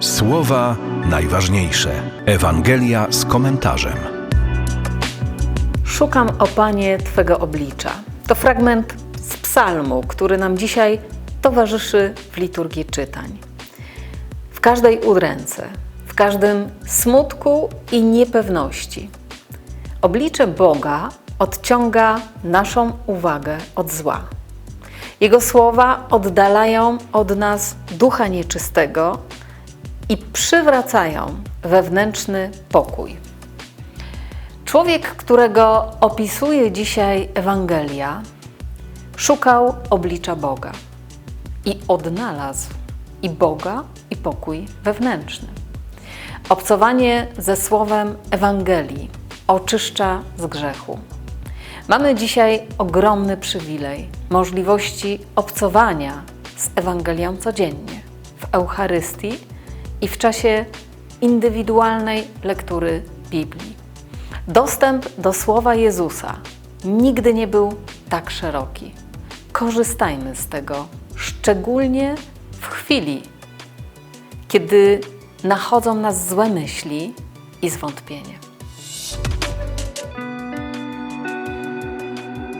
Słowa najważniejsze. Ewangelia z komentarzem. Szukam, o Panie, Twego oblicza. To fragment z psalmu, który nam dzisiaj towarzyszy w liturgii czytań. W każdej udręce, w każdym smutku i niepewności, oblicze Boga odciąga naszą uwagę od zła. Jego słowa oddalają od nas ducha nieczystego i przywracają wewnętrzny pokój. Człowiek, którego opisuje dzisiaj Ewangelia, szukał oblicza Boga i odnalazł i Boga, i pokój wewnętrzny. Obcowanie ze słowem Ewangelii oczyszcza z grzechu. Mamy dzisiaj ogromny przywilej możliwości obcowania z Ewangelią codziennie w Eucharystii i w czasie indywidualnej lektury Biblii. Dostęp do słowa Jezusa nigdy nie był tak szeroki. Korzystajmy z tego, szczególnie w chwili, kiedy nachodzą nas złe myśli i zwątpienie.